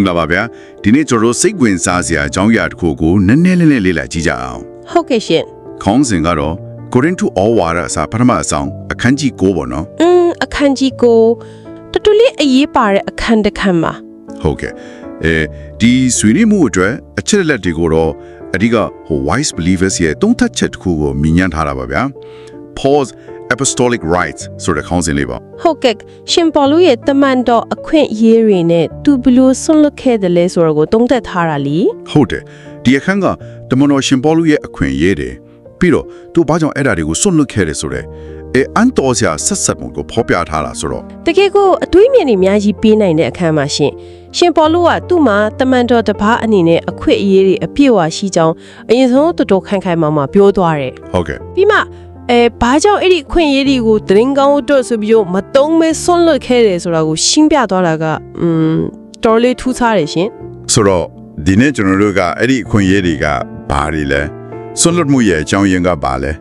င်္ဂလာပါဗျာဒီနေ့ကျွန်တော်တို့စိတ်ဝင်စားစရာအကြောင်းအရာတစ်ခုကိုနည်းနည်းလေးလေးလေ့လာကြည့်ကြအောင်ဟုတ်ကဲ့ရှင်ခေါင်းစဉ်ကတော့ According to all water အစာပထမအဆောင်အခန်းကြီး9ပေါ့နော်อืมအခန်းကြီးကိုတတူလေးအရေးပါတဲ့အခန်းတစ်ခန်းမှာဟုတ်ကဲ့အဲဒီဆွေးနွေးမှုအတွက်အချက်အလက်တွေကိုတော့အဓိကဟို wise believers ရဲ့တုံးထက်ချက်တစ်ခုကိုမြင်ညမ်းထားတာပါဗျာ Paul's apostolic rights ဆိုတဲ့ခေါင်းစဉ်လေးပါဟုတ်ကဲ့ရှင်ပေါလုရဲ့တမန်တော်အခွင့်အရေးတွေနဲ့သူဘယ်လို့ဆွန့်လွတ်ခဲ့တယ်လဲဆိုတော့ကိုတုံးသက်ထားတာလीဟုတ်တယ်ဒီအခန်းကတမန်တော်ရှင်ပေါလုရဲ့အခွင့်အရေးတွေပြီးတော့သူဘာကြောင့်အဲ့ဒါတွေကိုစွန့်လွတ်ခဲ့တယ်ဆိုတော့အဲအန်တော်ဆရာဆက်ဆက်မှုကိုဖော်ပြထားတာဆိုတော့တကယ်ကိုအတွေးမြင်နေအများကြီးပေးနိုင်တဲ့အခန်းမှာရှင်ရှင်ပေါလုကသူ့မှာတမန်တော်တစ်ပါးအနေနဲ့အခွင့်အရေးတွေအပြည့်အဝရှိကြောင်းအရင်ဆုံးတော်တော်ခိုင်ခိုင်မာမာပြောသွားတယ်ဟုတ်ကဲ့ပြီးမှ အဲဘာကြောင့်အဲ့ဒီအခွင့်အရေးတွေကိုသတရင်ကောင်းအတွက်ဆိုပြီးတော့မတုံးမဲဆွန့်လွတ်ခဲ့တယ်ဆိုတာကိုရှင်းပြသွားတာကอืมတော်လေးထူးခြားတယ်ရှင်ဆိုတော့ဒီနေ့ကျွန်တော်တို့ကအဲ့ဒီအခွင့်အရေးတွေကဘာတွေလဲစွန့်လွတ်မှုရဲ့အကြောင်းရင်းကဘာလဲ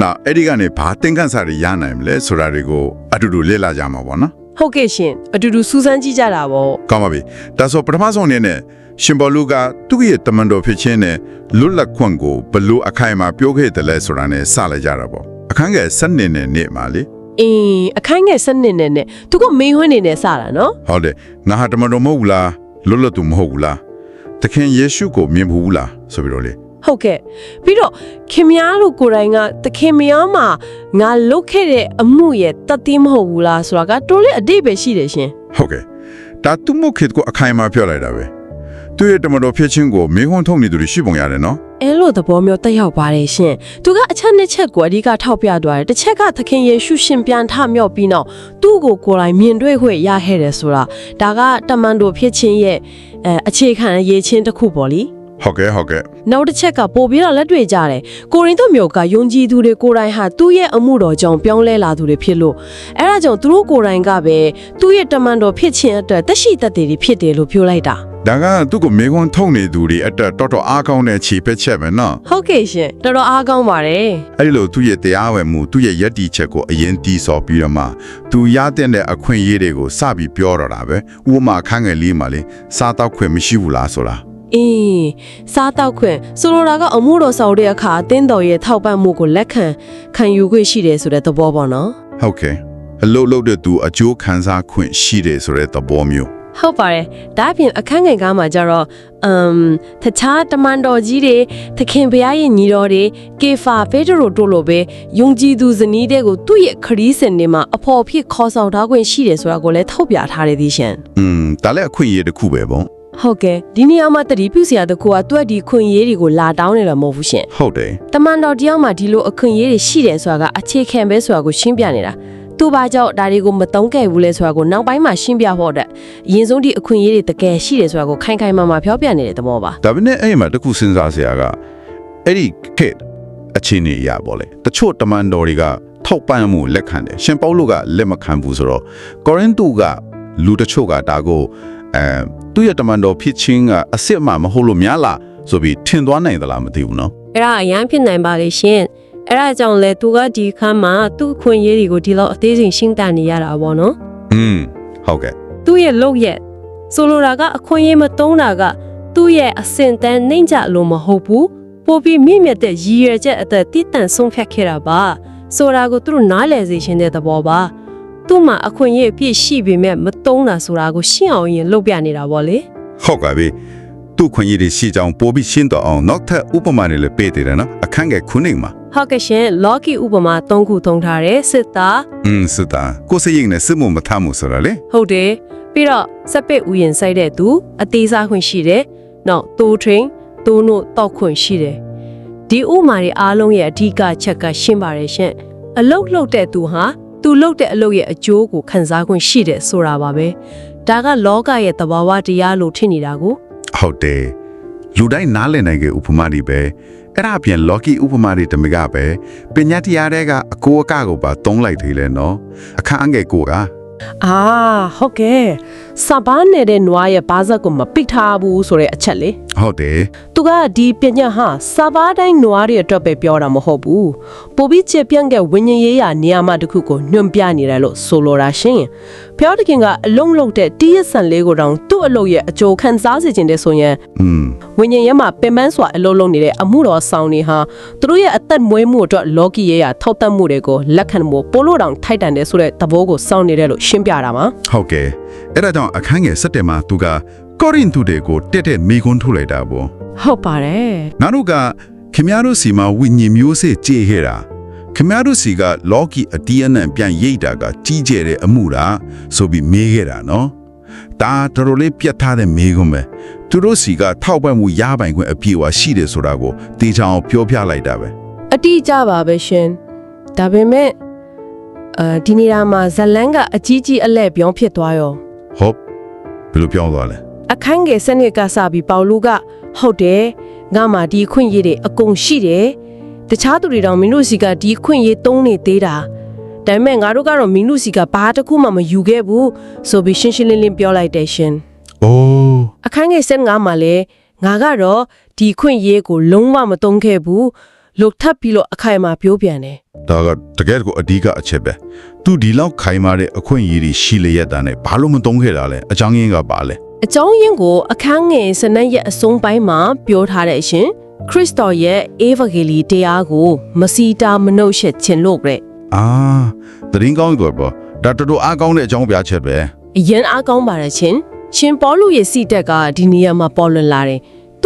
နောက်အဲ့ဒီကနေဘာသင်ခန်းစာတွေရနိုင်မလဲဆိုတာတွေကိုအတူတူလေ့လာကြမှာပေါ့နော်ဟုတ်ကဲ့ရှင်အတူတူစူးစမ်းကြည့်ကြတာပေါ့ကောင်းပါပြီဒါဆိုပထမဆုံးအနေနဲ့ရှင်ဘောလူကသူ့ရဲ့တမန်တော်ဖြစ်ခြင်းနဲ့လွတ်လပ်ခွင့်ကိုဘယ်လို့အခိုင်အမာပြောခဲ့တယ်လဲဆိုတာနဲ့စလိုက်ကြတာပေါ့ အခန်းငယ်7နှစ်နဲ့နေ့မှာလေအင်းအခိုင်ငယ်စနစ်နဲ့နဲ့သူကမေးခွန်းနေနဲ့စတာနော်ဟုတ်တယ်ငါဟာတမန်တော်မဟုတ်ဘူးလားလွတ်လပ်သူမဟုတ်ဘူးလားသခင်ယေရှုကိုမြင်ဘူးလားဆိုပြီးတော့လေဟုတ်ကဲ့ပြီးတော့ခင်မ ्या တို့ကိုယ်တိုင်ကတခင်မ ्या မှာငါလုတ်ခဲ့တဲ့အမှုရဲ့တတ်သိမဟုတ်ဘူးလားဆိုတာကတော်လေးအတိတ်ပဲရှိတယ်ရှင်ဟုတ်ကဲ့ဒါသူမခေတ်ကိုအခိုင်အမာပြောလိုက်တာပဲ သူရဲ့တမန်တော်ဖြစ်ခြင်းကိုမေခွန်းထုတ်နေသူတွေရှိပုံရတယ်နော်အဲလိုသဘောမျိုးတက်ရောက်ပါတယ်ရှင်။သူကအချက်နှစ်ချက်ကိုအဓိကထောက်ပြသွားတယ်။တစ်ချက်ကသခင်ယေရှုရှင်ပြန်ထမြောက်ပြီးနောက်သူ့ကိုကိုယ်တိုင်မြင်တွေ့ခွင့်ရခဲ့တယ်ဆိုတာဒါကတမန်တော်ဖြစ်ခြင်းရဲ့အဲအခြေခံအရေးချင်းတစ်ခုပေါ့လी ဟုတ်ကဲ့ဟုတ်ကဲ့။နောက်တစ်ချက်ကပို့ပြီးတော့လက်တွေ့ကြတယ်။ကိုရင်တို့မျိုးကယုံကြည်သူတွေကိုယ်တိုင်ဟာသူ့ရဲ့အမှုတော်ကြောင့်ပြောင်းလဲလာသူတွေဖြစ်လို့အဲဒါကြောင့်သူတို့ကိုယ်တိုင်ကပဲသူ့ရဲ့တမန်တော်ဖြစ်ခြင်းအတွက်တက်ရှိတက်တွေဖြစ်တယ်လို့ပြောလိုက်တာ။ဒါကသူ့ကိုမေခွန်းထုတ်နေသူတွေအတွက်တော်တော်အားကောင်းတဲ့ခြေပက်ချက်ပဲနော်ဟုတ်ကဲ့ရှင်တော်တော်အားကောင်းပါတယ်။အဲ့ဒီလိုသူ့ရဲ့တရားဝင်မှုသူ့ရဲ့ယက်တီချက်ကိုအရင်တီးဆော်ပြီးတော့မှသူရတဲ့အခွင့်အရေးတွေကိုစပြီးပြောတော့တာပဲဥပမာခန်းငယ်လေးမှာလေစားတော့ခွင့်မရှိဘူးလားဆိုတာ အေးစားတောက်ခွင့်ဆိုလိုတာကအမှုတော်ဆောင်တဲ့အခါအတင်းတော်ရဲ့ထောက်ပံ့မှုကိုလက်ခံခံယူခွင့်ရှိတယ်ဆိုတဲ့သဘောပေါ့နော်ဟုတ်ကဲ့အလုပ်လုပ်တဲ့သူအကျိုးခံစားခွင့်ရှိတယ်ဆိုတဲ့သဘောမျိုးဟုတ်ပါတယ်ဒါအပြင်အခန်းငယ်ကားမှာကြတော့အမ်တခြားတမန်တော်ကြီးတွေသခင်ဘုရားရဲ့ညီတော်တွေကေဖာဖေဒရိုတို့လိုပဲယုံကြည်သူဇနီးတွေကိုသူ့ရဲ့ခရီးစဉ်တွေမှာအဖော်ဖြစ်ခေါ်ဆောင်ထားခွင့်ရှိတယ်ဆိုတာကိုလည်းထောက်ပြထားရသည်ရှင်อืมဒါလည်းအခွင့်အရေးတစ်ခုပဲပေါ့ ဟုတ်ကဲ့ဒီနေရာမှာတတိပြုစရာတစ်ခုကသူ့ဒီခွင့်ရေးတွေကိုလာတောင်းနေတာမဟုတ်ဘူးရှင်ဟုတ်တယ်တမန်တော်တယောက်မှာဒီလိုအခွင့်အရေးတွေရှိတယ်ဆိုတာကအခြေခံပဲဆိုတာကိုရှင်းပြနေတာသူဘာကြောင့်ဒါတွေကိုမတုံးခဲ့ဘူးလဲဆိုတာကိုနောက်ပိုင်းမှာရှင်းပြဖို့အတွက်အရင်ဆုံးဒီအခွင့်အရေးတွေတကယ်ရှိတယ်ဆိုတာကိုခိုင်ခိုင်မာမာပြောပြနေတဲ့သဘောပါဒါပေမဲ့အဲ့ဒီမှာတစ်ခုစဉ်းစားစရာကအဲ့ဒီခေတ်အခြေအနေအရပေါ့လေတချို့တမန်တော်တွေကထောက်ပံ့မှုလက်ခံတယ်ရှင်ပေါလုကလက်မခံဘူးဆိုတော့ကောရိန္သုကလူတချို့ကဒါကိုအဲ သူ့ရဲ့တမန်တော်ဖြစ်ချင်းကအစ်စ်မှမဟုတ်လို့များလားဆိုပြီးထင်သွားနိုင်သလားမသိဘူးနော်အဲ့ဒါအရန်ဖြစ်နိုင်ပါလေရှင်အဲ့ဒါကြောင့်လဲသူကဒီခါမှာသူ့အခွင့်အရေးတွေကိုဒီလောက်အသေးစိမ်ရှင်းပြနေရတာပေါ့နော်อืมဟုတ်ကဲ့သူ့ရဲ့လုပ်ရက်ဆိုလိုတာကအခွင့်အရေးမတုံးတာကသူ့ရဲ့အစင်တန်းနှိမ့်ကြလို့မဟုတ်ဘူးပို့ပြီးမြင့်မြတ်တဲ့ရည်ရွယ်ချက်အသက်တည်တံ့ဆုံးဖြတ်ခဲ့တာပါဆိုတာကိုသူတို့နားလည်စေခြင်းတဲ့သဘောပါ သူ့မှာအခွင့်အရေးအပြည့်ရှိပေမဲ့မတုံးတာဆိုတာကိုရှင်းအောင်ရင်လုပ်ပြနေတာပေါ့လေဟုတ်ကဲ့ပြီသူ့ခွင့်ရည်ရှိကြောင်းပို့ပြီးရှင်းတော့အောင်နောက်ထပ်ဥပမာတွေလည်းပေးတယ်နော်အခန်းငယ်ခုနှစ်မှာဟုတ်ကဲ့ရှင် Loki ဥပမာ၃ခုသုံးထားတယ်စစ်သားอืมစစ်တာကိုယ်စိတ်ရင်နဲ့စစ်မှုမထမှုဆိုတာလေဟုတ်တယ်ပြီးတော့စက်ပစ်ဥယျင်ဆိုင်တဲ့သူအသေးစားခွင့်ရှိတယ်နောက်တိုးထရင်တိုးနို့တောက်ခွင့်ရှိတယ်ဒီဥမာတွေအားလုံးရဲ့အဓိကချက်ကရှင်းပါတယ်ရှင်အလုတ်လှုပ်တဲ့သူဟာ သူလှုပ်တဲ့အလုပ်ရဲ့အကျိုးကိုခံစားခွင့်ရှိတယ်ဆိုတာပါပဲဒါကလောကရဲ့သဘာဝတရားလို့ထင်နေတာကိုဟုတ်တယ်လူတိုင်းနားလည်နိုင်တဲ့ဥပမာတွေပဲအဲ့ဒါအပြင် Loki ဥပမာတွေတမကပဲပညာတရားတွေကအကိုအကကိုပါသုံးလိုက်သေးလဲနော်အခန်းငယ်ကိုကအာဟုတ်ကဲ့ စဘာနဲ့တဲ့နွားရဲ့ဘာဇက်ကိုမပိတ်ထားဘူးဆိုတဲ့အချက်လေဟုတ်တယ်သူကဒီပညာဟာစဘာတိုင်းနွားတွေအတွက်ပဲပြောတာမဟုတ်ဘူးပိုပြီးချေပြန့်ကဝิญဉေးရာနေရာမှတစ်ခုကိုညွန့်ပြနေတယ်လို့ဆိုလိုတာရှင်ဖျော်တခင်ကအလုံးလုံးတဲ့တီးရဆန်လေးကိုတောင်သူ့အလုပ်ရဲ့အကျိုးခံစားစေခြင်းတဲ့ဆိုရင်ဝิญဉေးရမှာပင်ပန်းစွာအလုံးလုံးနေတဲ့အမှုတော်ဆောင်တွေဟာသူတို့ရဲ့အသက်မွေးမှုအတွက်လောကီရဲ့ထောက်တတ်မှုတွေကိုလက်ခံမှုပို့လို့တောင်ထိုက်တန်တယ်ဆိုတဲ့သဘောကိုစောင့်နေတယ်လို့ရှင်းပြတာပါဟုတ်ကဲ့အဲ့ဒါကြောင့်အခန်းငယ်7မှာသူကကောရိန္သုတွေကိုတက်တက်မိကွန်းထုတ်လိုက်တာပေါ့ဟုတ်ပါတယ်ငါတို့ကခင်ဗျားတို့စီမှာဝိညာဉ်မျိုးစေ့ကြေခဲ့တာခင်ဗျားတို့စီကလောကီအတီးအနှံပြန်ရိတ်တာကကြီးကျယ်တဲ့အမှုလားဆိုပြီးမေးခဲ့တာနော်ဒါတော်တော်လေးပြတ်ထားတဲ့မေးခွန်းပဲသူတို့စီကထောက်ပံ့မှုရပိုင်ခွင့်အပြည့်အဝရှိတယ်ဆိုတာကိုတေချာအောင်ပြောပြလိုက်တာပဲအတိအကျပါပဲရှင်ဒါပေမဲ့အဲဒီနေရာမှာဇလန်းကအကြီးကြီးအလဲ့ပြောင်းဖြစ်သွားရော ဟုတ်ဘယ်လိုပြောသွားလဲအခန်းငယ်စနစ်ကစပြီးပေါလူကဟုတ်တယ်ငါမှဒီအခွင့်အရေးတွေအကုန်ရှိတယ်တခြားသူတွေတောင်မင်းတို့စီကဒီအခွင့်အရေးသုံးနေသေးတာဒါပေမဲ့ငါတို့ကတော့မင်းတို့စီကဘာတစ်ခုမှမယူခဲ့ဘူးဆိုပြီးရှင်းရှင်းလင်းလင်းပြောလိုက်တယ်ရှင်အိုးအခန်းငယ်ဆက်ငါမှာလဲငါကတော့ဒီအခွင့်အရေးကိုလုံးဝမသုံးခဲ့ဘူး လို့ထပ်ပြီးတော့အခိုင်အမာပြောပြန်တယ်ဒါကတကယ်ကိုအဓိကအချက်ပဲသူဒီလောက်ခိုင်မာတဲ့အခွင့်အရေးတွေရှိလျက်တာနဲ့ဘာလို့မသုံးခဲ့တာလဲအကြောင်းရင်းကပါလဲအကြောင်းရင်းကိုအခန်းငယ်စနက်ရဲ့အဆုံးပိုင်းမှာပြောထားတဲ့အရှင်ခရစ်တော်ရဲ့အေဗန်ဂေလီတရားကိုမစီတာမနှုတ်ရှက်ခြင်းလို့တဲ့အာသတရင်ကောင်းတော့ပေါ့ဒါတော်တော်အားကောင်းတဲ့အကြောင်းပြချက်ပဲအရင်အားကောင်းပါတယ်ရှင်ရှင်ပေါလုရဲ့စီတက်ကဒီနေရာမှာပေါ်လွင်လာတယ်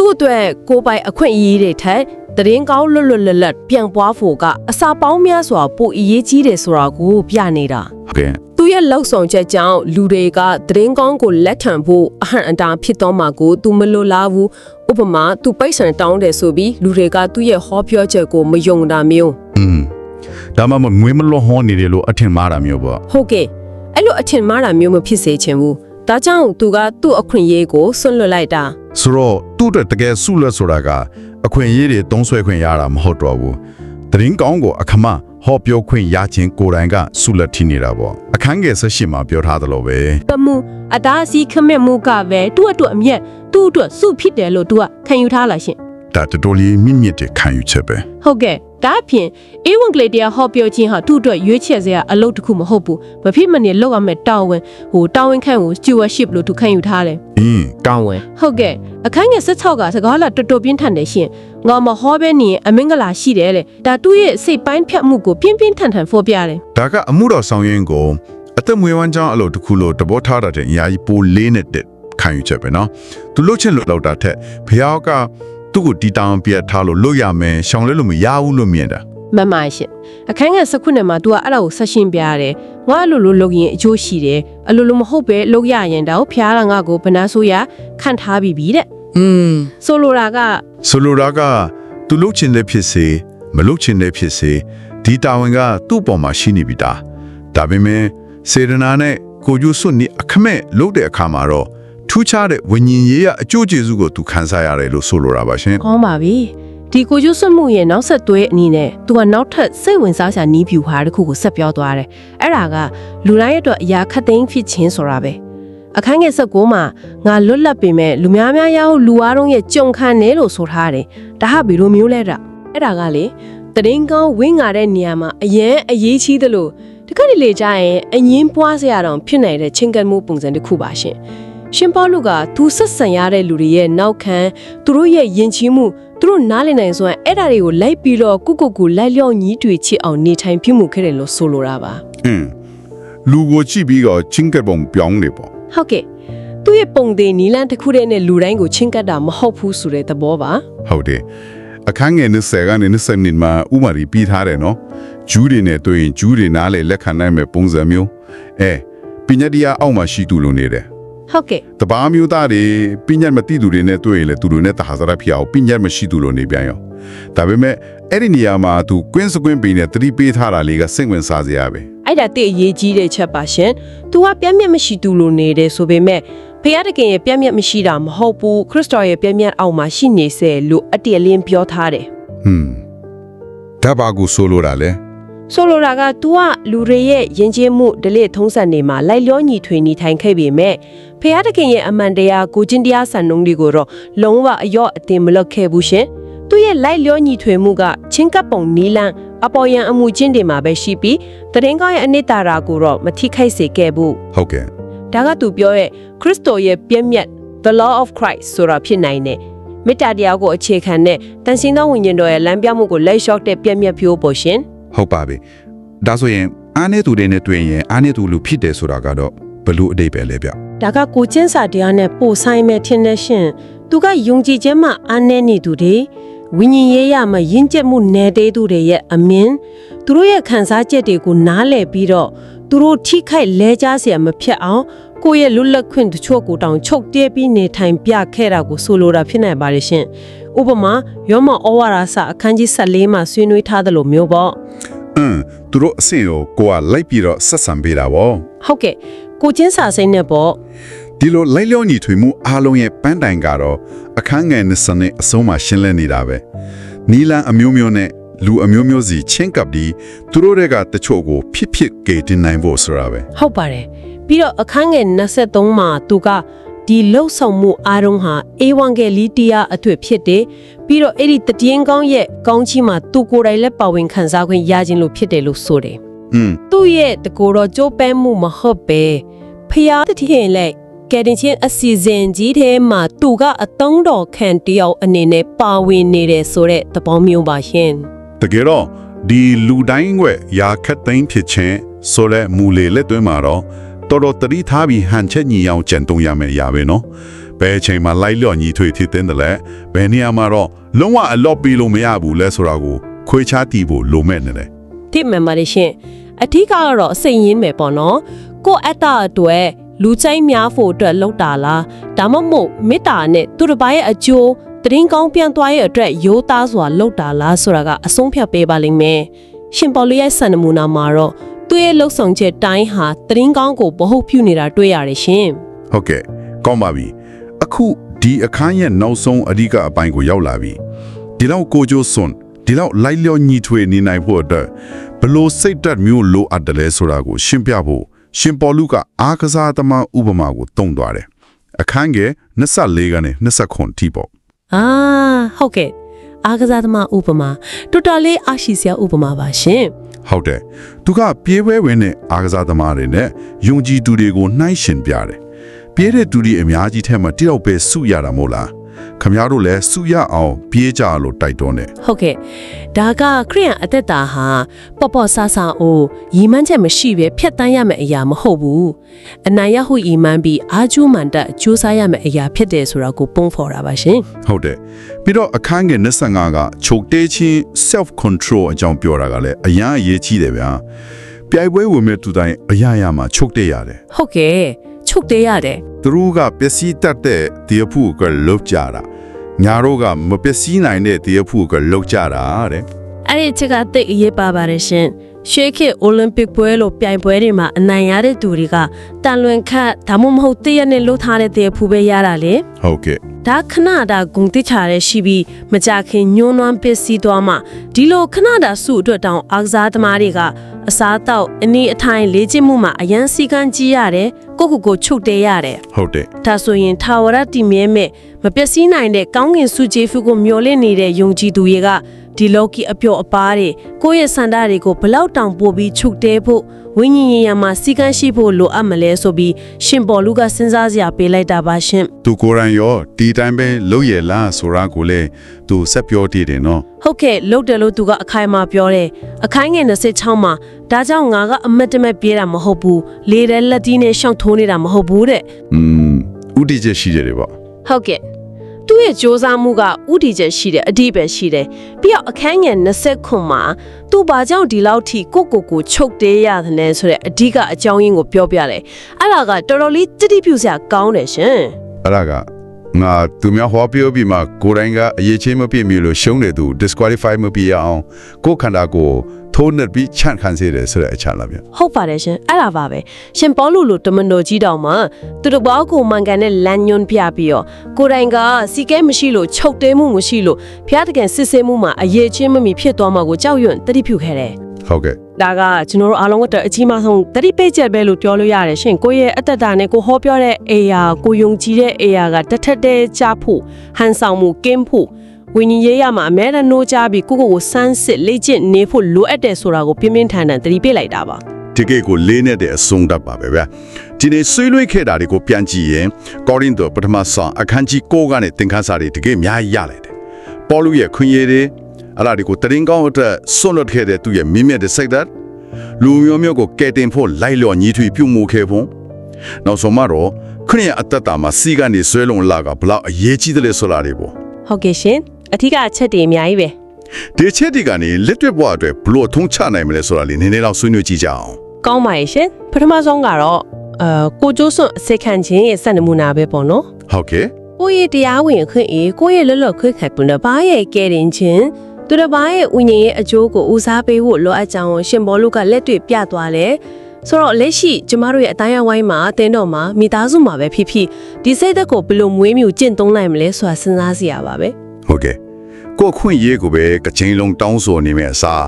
သူ့အတွက်ကိုယ်ပိုင်အခွင့်အရေးတွေထက်တရင်ကောင်းလွတ်လွတ်လပ်လပ်ပြန်ပွားဖို့ကအစာပေါင်းများစွာပိုအရေးကြီးတယ်ဆိုတာကိုပြနေတာဟုတ်ကဲ့သူရဲ့လောက်ဆောင်ချက်ကြောင့်လူတွေကသတင်းကောင်းကိုလက်ခံဖို့အဟံအတာဖြစ်သွားမှာကိုသူမလိုလားဘူးဥပမာသူပိတ်ဆန်တောင်းတယ်ဆိုပြီးလူတွေကသူ့ရဲ့ဟောပြောချက်ကိုမယုံတာမျိုးอืมဒါမှမဟုတ်ငွေမလွတ်ဟောနေတယ်လို့အထင်မှားတာမျိုးပေါ့ဟုတ်ကဲ့အဲ့လိုအထင်မှားတာမျိုးမဖြစ်စေချင်ဘူးဒါကြောင့်သူကသူ့အခွင့်အရေးကိုဆွန့်လွတ်လိုက်တာ ဆိုတော့သူ့အတွက်တကယ်ဆုလက်ဆိုတာကအခွင့်အရေးတွေတုံးဆွဲခွင့်ရတာမဟုတ်တော့ဘူးသတရင်ကောင်းကိုအခမဟောပြောခွင့်ရခြင်းကိုယ်တိုင်ကဆုလက်ထိနေတာပေါ့အခန်းငယ်ဆက်ရှိမှာပြောထားသလိုပဲကမှုအတားအဆီးခမဲ့မှုကပဲသူ့အတွက်အမျက်သူ့အတွက်စုဖြစ်တယ်လို့သူကခံယူထားလာရှင်ဒါတော်တော်လေးမြင့်မြင့်တဲ့ခံယူချက်ပဲဟုတ်ကဲ့ ဒါအပြင်အေဝံဂေလိတရားဟောပြောခြင်းဟာသူ့အတွက်ရွေးချယ်စရာအလုပ်တစ်ခုမဟုတ်ဘူးမဖြစ်မနေလောက်ရမယ့်တာဝန်ဟိုတာဝန်ခံကို stewardship လို့သူခံယူထားတယ် အင်း တောင်းဝင် ဟုတ်ကဲ့အခန်းငယ်16ကစကားလာတော်တော်ပြင်းထန်တယ်ရှင်ငါမဟောပဲနေရင်အမင်္ဂလာရှိတယ်လေဒါသူ့ရဲ့စိတ်ပိုင်းဖြတ်မှုကိုပြင်းပြင်းထန်ထန်ဖော်ပြတယ် ဒါကအမှုတော်ဆောင်ရင်ကိုအသက်မွေးဝမ်းကြောင်းအလုပ်တစ်ခုလို့တဘောထားတာတဲ့အများကြီးပိုလေးနေတဲ့ခံယူချက်ပဲเนาะသူလှုပ်ချင်လို့လောက်တာထက်ဖះက သူ့ကိုတီတောင်ပြတ်ထားလို့လွတ်ရမယ်ရှောင်လဲလို့မရဘူးလို့မြင်တာ မမရှင်အခန်းငယ်16နဲ့မှာ तू ကအဲ့ဒါကိုဆက်ရှင်းပြရတယ်ငါအလိုလိုလုပ်ရင်အကျိုးရှိတယ်အလိုလိုမဟုတ်ပဲလုပ်ရရင်တော့ဖျားတာငါကိုဘနာဆိုရခန့်ထားပြီးပြီတဲ့ อืม ဆိုလိုတာက ဆိုလိုတာကသူလှုပ်ချင်တဲ့ဖြစ်စေမလှုပ်ချင်တဲ့ဖြစ်စေဒီတာဝန်ကသူ့ပေါ်မှာရှိနေပြီတာဒါပေမဲ့စေရနာနဲ့ကိုကျိုးစွတ်နေအခမဲ့လှုပ်တဲ့အခါမှာတော့ ထူးခြားတဲ့ဝิญဉ်ရေးရအကျိုးကျေးဇူးကိုသူခံစားရတယ်လို့ဆိုလိုတာပါရှင်ကောင်းပါပြီဒီကိုကျိုးဆွတ်မှုရဲ့နောက်ဆက်တွဲအနေနဲ့ तू ကနောက်ထပ်စိတ်ဝင်စားစရာနီးပြူဟာတစ်ခုကိုဆက်ပြောသွားတယ်အဲ့ဒါကလူတိုင်းအတွက်အရာခတ်သိမ်းဖြစ်ခြင်းဆိုတာပဲအခန်းငယ်16မှာငါလွတ်လပ်ပေမဲ့လူများများရောက်လူအားလုံးရဲ့ကြုံခံနေလို့ဆိုထားတယ်ဒါဟာဘယ်လိုမျိုးလဲတာအဲ့ဒါကလေတရင်ကောင်းဝင်းငါတဲ့နေရာမှာအရင်အရေးကြီးသလိုတခါတလေကြာရင်အငင်းပွားစရာတောင်ဖြစ်နိုင်တဲ့ချင်းကပ်မှုပုံစံတစ်ခုပါရှင် ရှင်ပေါလုကသူဆက်ဆံရတဲ့လူတွေရဲ့နောက်ခံသူတို့ရဲ့ယဉ်ကျေးမှုသူတို့နားလည်နိုင်စွမ်းအဲ့ဒါတွေကိုလိုက်ပြီးတော့ကုကုကူလိုက်လျော့ညီးတွေချစ်အောင်နေထိုင်ပြုမှုခဲ့တယ်လို့ဆိုလိုတာပါအင်းလူကိုကြည့်ပြီးတော့ချင်းကပ်ပုံပြောင်းနေပေါ့ဟုတ်ကဲ့သူ့ရဲ့ပုံသေးနီလန်းတစ်ခုတည်းနဲ့လူတိုင်းကိုချင်းကပ်တာမဟုတ်ဘူးဆိုတဲ့သဘောပါဟုတ်တယ်အခန်းငယ်20ကနေ20နှစ်မှာဥမာရီပြီးထားတယ်နော်ဂျူးတွေနဲ့တွေ့ရင်ဂျူးတွေနားလေလက်ခံနိုင်မဲ့ပုံစံမျိုးအဲပညာတရားအောက်မှာရှိသူလိုနေတယ် ဟုတ်ကဲ့တဘာမျိုးသားတွေပညာမသိသူတွေနဲ့တွေ့ရင်လေသူတို့နဲ့တဟာဇရဖြစ်အောင်ပညာမရှိသူလိုနေပြန်ရောဒါပေမဲ့အဲ့ဒီနေရာမှာသူကွင်းစကွင်းပင်နဲ့သတိပေးထားတာလေးကစိတ်ဝင်စားစရာပဲအဲ့ဒါတိတ်အရေးကြီးတဲ့ချက်ပါရှင်။ तू ကပြည့်မြတ်မရှိသူလိုနေတယ်ဆိုပေမဲ့ဖခင်တခင်ရဲ့ပြည့်မြတ်မရှိတာမဟုတ်ဘူးခရစ်တော်ရဲ့ပြည့်မြတ်အောက်မှာရှိနေစေလို့အတည့်အလင်းပြောထားတယ်ဟွန်းဒါဘာကိုဆိုလိုတာလဲ။ ဆိုလိုတာက तू ကလူတွေရဲ့ယဉ်ကျေးမှုဒလိထုံးစံတွေမှာလိုက်လျောညီထွေနေထိုင်ခဲ့ပေမဲ့ဖះတခင်ရဲ့အမှန်တရားကိုချင်းတရားစံနှုန်းတွေကိုတော့လုံးဝအယော့အတင်မလုပ်ခဲ့ဘူးရှင်။သူ့ရဲ့လိုက်လျောညီထွေမှုကချင်းကပ်ပုံနီလန်းအပေါ်ယံအမှုချင်းတွေမှာပဲရှိပြီးတရင်ကောင်းရဲ့အနှစ်သာရကိုတော့မထိခိုက်စေခဲ့ဘူးဟုတ်ကဲ့။ဒါကသူပြောရဲ့ခရစ်တော်ရဲ့ပြည့်မြတ် the law of Christ ဆိုတာဖြစ်နိုင်တယ်။မေတ္တာတရားကိုအခြေခံတဲ့တန်ရှင်းသောဝိညာဉ်တော်ရဲ့လမ်းပြမှုကိုလက်လျှော့တဲ့ပြည့်မြတ်ဖြိုးပေါ်ရှင်။ ဟုတ်ပါပြီဒါဆိုရင်အားနေသူတွေနဲ့တွေ့ရင်အားနေသူလူဖြစ်တယ်ဆိုတာကတော့ဘလို့အတိတ်ပဲလဲဗျ ဒါကကိုချင်းစာတရားနဲ့ပို့ဆိုင်မဲ့ထင်တဲ့ရှင်သူကယုံကြည်ခြင်းမှအားနည်းနေသူတွေဝိညာဉ်ရေးရမှယဉ်ကျက်မှုနယ်သေးသူတွေရဲ့အမြင်သူတို့ရဲ့ခံစားချက်တွေကိုနားလည်ပြီးတော့သူတို့ထိခိုက်လဲကြားเสียမဖြစ်အောင်ကိုယ့်ရဲ့လွတ်လပ်ခွင့်တချို့ကိုတောင်ချုပ်တဲပြီးနေထိုင်ပြခဲ့တာကိုဆိုလိုတာဖြစ်နိုင်ပါတယ်ရှင် ဥပမာယောမဩဝါဒစာအခန်းကြီး14မှာဆွေးနွေးထားသလိုမျိုးပေါ့အင်းသူတို့အဆင့်ကိုကိုကလိုက်ပြီးတော့ဆက်ဆံပေးတာဗောဟုတ်ကဲ့ကိုချင်းစာစိမ့်နဲ့ပေါ့ဒီလိုလိုက်လျောညီထွေမှုအားလုံးရဲ့ပန်းတိုင်ကတော့အခန်းငယ်နဲ့စနစ်အဆုံးမှာရှင်းလင်းနေတာပဲနီလန်အမျိုးမျိုးနဲ့လူအမျိုးမျိုးစီချင်းကပ်ပြီးသူတို့တွေကတချို့ကိုဖြစ်ဖြစ်ကယ်တင်နိုင်ဖို့ဆိုတာပဲဟုတ်ပါတယ်ပြီးတော့အခန်းငယ်23မှာသူက ဒီလှုပ်ဆောင်မှုအားလုံးဟာအေဝံဂေလိတရားအထွတ်ဖြစ်တယ်ပြီးတော့အဲ့ဒီတည်င်းကောင်းရဲ့ကောင်းချီးမှာသူကိုယ်တိုင်လည်းပါဝင်ခံစားခွင့်ရခြင်းလို့ဖြစ်တယ်လို့ဆိုတယ်อืมသူ့ရဲ့တကိုယ်တော်ကြိုးပမ်းမှုမဟုတ်ပဲဖျားတည်င်းလက်ကယ်တင်ချင်းအစီအစဉ်ကြီးထဲမှာသူကအတုံးတော်ခံတယောက်အနေနဲ့ပါဝင်နေတယ်ဆိုတဲ့သဘောမျိုးပါရှင်တကယ်တော့ဒီလူတိုင်းွယ်ရာခတ်သိမ်းဖြစ်ခြင်းဆိုတဲ့မူလေလက်သွင်းမှာတော့ တော်တော်တတိထားပြီးဟန်ချက်ညီအောင်ကြံတုံရမယ်ရပါပဲနော်ဘယ်အချိန်မှာလိုက်လျော့ညီထွေဖြစ်တဲ့လဲဘယ်နေရာမှာတော့လုံးဝအလော့ပြီးလို့မရဘူးလဲဆိုတာကိုခွေးချတီးဖို့လိုမဲ့နေတယ်တိမှန်ပါတယ်ရှင်အထူးကတော့အစိမ်ရင်းမယ်ပေါ့နော်ကိုယ့်အတ္တအတွက်လူချိုင်းများဖို့အတွက်လောက်တာလားဒါမှမဟုတ်မေတ္တာနဲ့သူတစ်ပါးရဲ့အကျိုးတရင်ကောင်းပြန်သွားရဲ့အတွက်ရိုးသားစွာလောက်တာလားဆိုတာကအဆုံးဖြတ်ပေးပါလိမ့်မယ်ရှင်ပေါ်လူရဲ့စံနမူနာမှာတော့ သူ့ရဲ့လှုပ်ဆောင်ချက်တိုင်းဟာတရင်ကောင်းကိုဗဟုတ်ပြုနေတာတွေ့ရတယ်ရှင်ဟုတ်ကဲ့ကောင်းပါပြီအခုဒီအခန်းရဲ့နောက်ဆုံးအဓိကအပိုင်းကိုရောက်လာပြီဒီလောက်ကိုကျိုးစွန်ဒီလောက်လိုက်လျော့ညီထွေနေနိုင်ဖို့အတွက်ဘလို့စိတ်တက်မျိုးလိုအပ်တယ်လဲဆိုတာကိုရှင်းပြဖို့ရှင်ပေါ်လူကအားကစားသမားဥပမာကိုတုံးသွားတယ်အခန်းငယ်24ကနေ29ထိပေါ့အာဟုတ်ကဲ့ အားကစားသမားဥပမာတော်တော်လေးအားရှိစရာဥပမာပါရှင်ဟုတ်တယ်သူကပြေးပွဲဝင်တဲ့အားကစားသမားတွေနဲ့ယုံကြည်သူတွေကိုနှိုင်းရှင်ပြတယ်ပြေးတဲ့သူတွေအများကြီးထဲမှာတယောက်ပဲစုရတာမို့လား ခမရတို့လည်းစုရအောင်ပြေးကြလို့တိုက်တွန်းတယ်ဟုတ်ကဲ့ဒါကခရိယန်အသက်တာဟာပေါ့ပေါ့ဆာဆာအိုရီမန်းချက်မရှိပဲဖြတ်တန်းရမယ့်အရာမဟုတ်ဘူးအနိုင်ရဟုရီမန်းပြီးအာကျူးမန်တက်ကြိုးစားရမယ့်အရာဖြစ်တယ်ဆိုတာကိုပုံဖော်တာပါရှင်ဟုတ်တယ်ပြီးတော့အခန်းငယ်25ကချုပ်တေးချင်း self control အကြောင်းပြောတာကလည်းအရန်အရေးကြီးတယ်ဗျာပြိုင်ပွဲဝင်မဲ့သူတိုင်းအရာရာမှာချုပ်တေးရတယ်ဟုတ်ကဲ့ ချုပ်သေးရတယ်သူတို့ကပျက်စီးတတ်တဲ့တရားဖို့ကလုတ်ကြတာညာတို့ကမပျက်စီးနိုင်တဲ့တရားဖို့ကလုတ်ကြတာတဲ့အဲ့ဒီချက်ကတိတ်အရေးပါပါတယ်ရှင်ရှေးခေတ်အိုလံပစ်ပွဲလိုပြိုင်ပွဲတွေမှာအနိုင်ရတဲ့သူတွေကတန်လွင်ခတ်ဒါမှမဟုတ်တည့်ရနဲ့လှုပ်ထားတဲ့တေဖူပဲရတာလေဟုတ်ကဲ့ဒါခဏတာဂုံတိချရဲရှိပြီးမကြခင်ညှိုးနွမ်းပစ္စည်းသွားမှဒီလိုခဏတာစုအတွက်တောင်အားကစားသမားတွေကအစားတောက်အနည်းအထိုင်လေ့ကျင့်မှုမှာအရန်စီကန်းကြီးရတယ် ကိုကိုကိုချုပ်တဲရတယ်ဟုတ်တယ်ဒါဆိုရင်ထာဝရတည်မြဲမဲ့မပျက်စီးနိုင်တဲ့ကောင်းကင်စုကျေးဖူးကိုမျောလင့်နေတဲ့ယုံကြည်သူတွေကဒီလောကီအပျော်အပါးတွေကိုယ့်ရဲ့စန္ဒတွေကိုဘလောက်တောင်ပို့ပြီးချုပ်တဲဖို့ ဝိညာဉ်ရေးရမှာစီကန်းရှိဖို့လိုအပ်မလဲဆိုပြီးရှင်ပေါ်လူကစဉ်းစားစရာပေးလိုက်တာပါရှင်သူကိုယ်တိုင်ရောဒီတိုင်းပဲလုပ်ရလားဆိုတာကိုလည်းသူဆက်ပြောတည်တယ်နော်ဟုတ်ကဲ့လုတ်တယ်လို့သူကအခိုင်အမာပြောတယ်အခိုင်ငယ်26မှာဒါကြောင့်ငါကအမတ်တမဲ့ပြေးတာမဟုတ်ဘူးလေတဲ့လက်တီးနဲ့ရှောင်းထိုးနေတာမဟုတ်ဘူးတဲ့อืมဥတီချက်ရှိတယ်ပေါ့ဟုတ်ကဲ့ သူ့ရဲ့စ조사မှုကဥတီချက်ရှိတယ်အတိပဲရှိတယ်ပြီးတော့အခန်းငယ်20ခွန်မှာသူဘာကြောင့်ဒီလောက်ထိကိုကိုကိုချုပ်တေးရတယ်လဲဆိုတဲ့အဓိကအကြောင်းရင်းကိုပြောပြတယ်အဲ့ဒါကတော်တော်လေးတိတိပြုစရာကောင်းတယ်ရှင်အဲ့ဒါကငါသူများဟောပြောပြီးမှကိုယ်တိုင်ကအရေးချင်းမပြည့်မီလို့ရှုံးတယ်သူ disqualify မပြရအောင်ကိုယ်ခန္ဓာကိုယ် ထိုးနှက်ပြီးချန့်ခံစေတယ်ဆိုတဲ့အချလားဗျဟုတ်ပါတယ်ရှင်အဲ့ဒါပါပဲရှင်ပေါလုလိုတမန်တော်ကြီးတောင်မှသူတို့ဘောက်ကိုမှန်ကန်တဲ့လမ်းညွှန်းပြပြီးတော့ကိုယ်တိုင်ကစီကဲမရှိလို့ချုပ်တဲမှုမရှိလို့ဖျားတကယ်စစ်ဆေးမှုမှာအရေးချင်းမမီဖြစ်သွားမှာကိုကြောက်ရွံ့တတိပြုခဲ့တယ်ဟုတ်ကဲ့ဒါကကျွန်တော်တို့အားလုံးအတွက်အကြီးမားဆုံးတတိပိတ်ချက်ပဲလို့ပြောလို့ရတယ်ရှင်ကိုယ့်ရဲ့အသက်တာနဲ့ကိုဟောပြောတဲ့အေယာကိုယုံကြည်တဲ့အေယာကတစ်ထက်တည်းချဖို့ဟန်ဆောင်မှုကင်းဖို့ ဝိညာဉ်ရေးရမှာအမဲရနိုးကြပြီးကိုယ့်ကိုယ်ကိုစမ်းစစ်လေ့ကျင့်နေဖို့လိုအပ်တယ်ဆိုတာကိုပြင်းပြင်းထန်ထန်တတိပိတ်လိုက်တာပါဒီကိကိုလေးနဲ့တဲ့အဆုံးတတ်ပါပဲဗျာဒီနေ့ဆွေးနွေးခဲ့တာတွေကိုပြန်ကြည့်ရင်ကောရိန္သုပထမဆောင်အခန်းကြီး9ကနေသင်ခန်းစာတွေတကယ်အများကြီးရလိုက်တယ်ပေါလုရဲ့ခွင့်ရည်တွေအဲ့ဒါတွေကိုတရင်ကောင်းအတွက်ဆွန့်လွတ်ခဲ့တဲ့သူရဲ့မြင့်မြတ်တဲ့စိတ်ဓာတ်လူမျိုးမျိုးကိုကယ်တင်ဖို့လိုက်လျော်ညီထွေပြုမှုခဲ့ဖို့နောက်ဆုံးမှာတော့ခရစ်ယာန်အတ္တတာမှာစီကနေဆွဲလုံလာကဘလောက်အရေးကြီးတယ်လဲဆိုတာတွေပေါ့ဟုတ်ကဲ့ရှင် အထူးကအချက်တွေအများကြီးပဲဒီချက်ဒီကနေလက်တွေ့ဘဝအတွက်ဘလို့ထုံးချနိုင်မလဲဆိုတာလေးနည်းနည်းတော့ဆွေးနွေးကြည့်ကြအောင်ကောင်းပါရဲ့ရှင်ပထမဆုံးကတော့အဲကိုကျိုးစွန့်အစိတ်ခံခြင်းရဲ့စံနမူနာပဲပေါ့နော်ဟုတ်ကဲ့ကိုယ့်ရဲ့တရားဝင်ခွင့်အေးကိုယ့်ရဲ့လွတ်လပ်ခွင့်ခံပုံတစ်ပါးရဲ့ကဲတင်ခြင်းသူတစ်ပါးရဲ့ဥညင်ရဲ့အကျိုးကိုဦးစားပေးဖို့လိုအပ်ကြောင်းရှင်ဘောလုကလက်တွေ့ပြသွားတယ်ဆိုတော့လက်ရှိကျမတို့ရဲ့အတိုင်းအဝိုင်းမှာအတင်းတော်မှာမိသားစုမှာပဲဖြစ်ဖြစ်ဒီစိတ်သက်ကိုဘယ်လိုမွေးမြူကျင့်သုံးနိုင်မလဲဆိုတာစဉ်းစားစရာပါပဲဟုတ်ကဲ့ ကိုယ်ခွင့်ရေးကိုပဲကချင်းလုံးတောင်းဆိုနေမယ့်အစား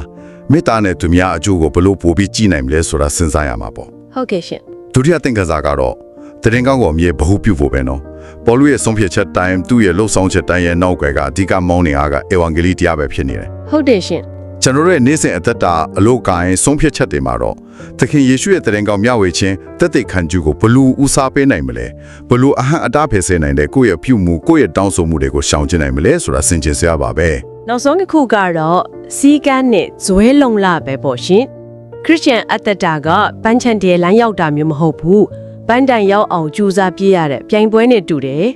မေတ္တာနဲ့သူများအကျိုးကိုဘလို့ပို့ပြီးကြည်နိုင်မလဲဆိုတာစဉ်းစားရမှာပေါ့ဟုတ်ကဲ့ရှင်ဒုတိယသင်္ကစားကတော့တရင်ကောင်းကိုအမြဲဘ ഹു ပြုဖို့ပဲနော်ပေါ်လူရဲ့ဆုံးဖြတ်ချက်တိုင်းသူ့ရဲ့လှုပ်ဆောင်ချက်တိုင်းရဲ့နောက်ွယ်ကအဓိကမောင်းနေအားကဧဝံဂေလိတရားပဲဖြစ်နေတယ်ဟုတ်တယ်ရှင်ကျွန်တော်တို့ရဲ့နေ့စဉ်အသက်တာအလို့ကိုင်းဆုံးဖြတ်ချက်တွေမှာတော့ သခင်ယေရှုရဲ့တရင်ကောင်းမျှဝေခြင်းတက်တဲ့ခံကျူကိုဘလူဦးစားပေးနိုင်မလဲဘလူအဟံအတားဖယ်ဆဲနိုင်တဲ့ကိုယ့်ရဲ့ပြုမှုကိုယ့်ရဲ့တောင်းဆိုမှုတွေကိုရှောင်ကျဉ်နိုင်မလဲဆိုတာစင်ကြင်စရာပါပဲနောက်ဆုံးတစ်ခုကတော့စီကန်းနဲ့ဇွဲလုံလပဲပေါ့ရှင်ခရစ်ယာန်အတ္တတာကပန်းချန်တဲ့လမ်းရောက်တာမျိုးမဟုတ်ဘူးပန်းတိုင်ရောက်အောင်ကြိုးစားပြေးရတဲ့ပြိုင်ပွဲနဲ့တူတယ်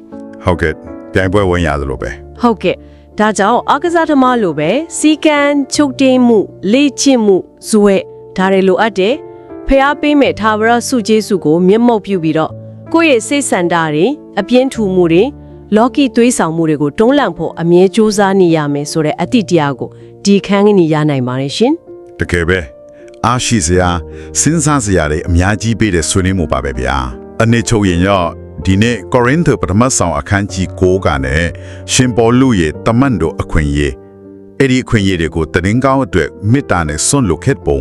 ဟုတ်ကဲ့ပြိုင်ပွဲဝင်ရတယ်လို့ပဲဟုတ်ကဲ့ဒါကြောင့်အကစားသမားလိုပဲစီကန်းချုပ်တင်မှုလေ့ကျင့်မှုဇွဲ ဒါတွေလိုအပ်တယ်ဖျားပေးမဲ့သာဝရစုကျေးစုကိုမျက်မှောက်ပြုပြီးတော့ကိုယ့်ရဲ့စိတ်ဆန္ဒတွေအပြင်းထူမှုတွေလော်ကီသွေးဆောင်မှုတွေကိုတွန်းလှန်ဖို့အမြဲစူးစမ်းနေရမယ်ဆိုတဲ့အတ္တိတရားကိုဒီခန်းကနေရနိုင်ပါတယ်ရှင်တကယ်ပဲအားရှိစရာစဉ်းစားစရာတွေအများကြီးပေးတဲ့ဆွေးနွေးမှုပါပဲဗျာအနေချုပ်ရင်ရောဒီနေ့ကောရိန္သုပထမဆောင်အခန်းကြီး9ကနေရှင်ပေါလုရဲ့တမန်တော်အခွင့်အရေးအဲ့ဒီအခွင့်အရေးတွေကိုတရင်ကောင်းအတွက်မေတ္တာနဲ့စွန့်လွတ်ခဲ့ပုံ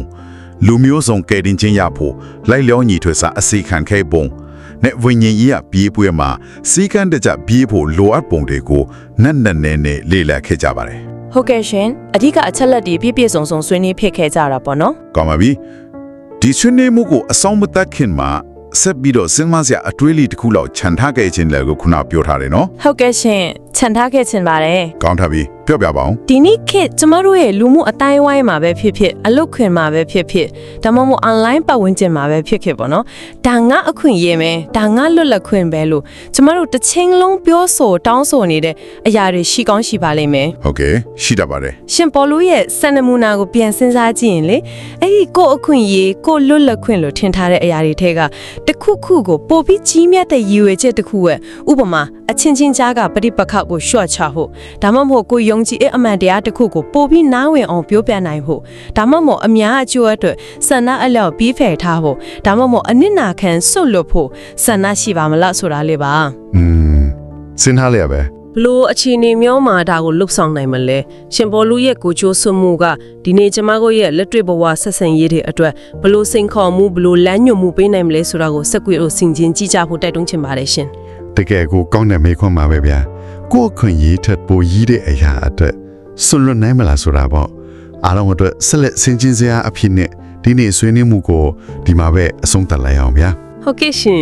လူမျိုးစုံကယ်တင်ခြင်းရဖို့လိုက်လျောညီထွေစာအစီခံခဲ့ပုံနဲ့ဝိညာဉ်ကြီးအပြေးပွဲမှာစီကံတကြပြေးဖို့လိုအပ်ပုံတွေကိုနက်နက်နဲနဲလေ့လာခဲ့ကြပါတယ်ဟုတ်ကဲ့ရှင်အဓိကအချက်လက်တွေပြည့်ပြည့်စုံစုံဆွေးနွေးဖြစ်ခဲ့ကြတာပေါ့နော်ကောင်းပါပြီဒီဆွေးနွေးမှုကိုအဆောင်မသက်ခင်မှာဆက်ပြီးတော့စဉ်းစားစရာအတွေးလေးတစ်ခုလောက်ခြံထားခဲ့ခြင်းလည်းကိုခုနပြောထားတယ်နော်ဟုတ်ကဲ့ရှင်ခြံထားခဲ့ချင်ပါတယ်ကောင်းထားပြီ ပြောပြပါအောင်ဒီနေ့ခေတ်ကျမတို့ရဲ့လူမှုအတိုင်းအဝိုင်းမှာပဲဖြစ်ဖြစ်အလုပ်ခွင်မှာပဲဖြစ်ဖြစ်ဒါမှမဟုတ် online ပတ်ဝန်းကျင်မှာပဲဖြစ်ဖြစ်ပေါ့နော်ဒါငါအခွင့်အရေးပဲဒါငါလွတ်လပ်ခွင့်ပဲလို့ကျမတို့တစ်ချင်းလုံးပြောဆိုတောင်းဆိုနေတဲ့အရာတွေရှိကောင်းရှိပါလိမ့်မယ်ဟုတ်ကဲ့ရှိတတ်ပါတယ်ရှင်ပေါ်လို့ရဲ့စံနမူနာကိုပြန်စဉ်းစားကြည့်ရင်လေအဲ့ဒီကိုယ့်အခွင့်အရေးကိုယ့်လွတ်လပ်ခွင့်လို့ထင်ထားတဲ့အရာတွေထဲကတစ်ခုခုကိုပိုပြီးကြီးမြတ်တဲ့ရည်ရွယ်ချက်တစ်ခုရဲ့ဥပမာအချင်းချင်းကြားကပဋိပက္ခကိုရှော့ချဖို့ဒါမှမဟုတ်ကိုယ်ယုံကြည်တဲ့အမှန်တရားတစ်ခုကိုပိုပြီးနားဝင်အောင်ပြောပြနိုင်ဖို့ဒါမှမဟုတ်အများအကျိုးအတွက်ဆန္ဒအလျောက်ပြီးဖယ်ထားဖို့ဒါမှမဟုတ်အနစ်နာခံစွတ်လွတ်ဖို့ဆန္ဒရှိပါမလားဆိုတာလေးပါอืมစဉ်းစားရပဲဘလို့အခြေအနေမျိုးမှာဒါကိုလှုပ်ဆောင်နိုင်မလဲရှင်ဘောလူရဲ့ကိုချိုးဆွမှုကဒီနေ့ကျမတို့ရဲ့လက်တွေ့ဘဝဆက်ဆံရေးတွေအတွက်ဘလို့စိန်ခေါ်မှုဘလို့လမ်းညွှန်မှုပေးနိုင်မလဲဆိုတာကိုစက်ကွေတို့ဆင်ခြင်ကြည့်ကြဖို့တိုက်တွန်းချင်ပါတယ်ရှင်တကယ်ကိုကောင်းတဲ့မေခွန်းပါပဲဗျာ ကိုယ့်အခွင့်အရေးထက်ပိုရည်တဲ့အရာအတွက်ဆွလွတ်နိုင်မလားဆိုတာပေါ့အားလုံးအတွက်ဆက်လက်ဆင်ခြင်စရာအဖြစ်နဲ့ဒီနေ့ဆွေးနွေးမှုကိုဒီမှာပဲအဆုံးသတ်လိုက်အောင်ဗျာဟုတ်ကဲ့ရှင်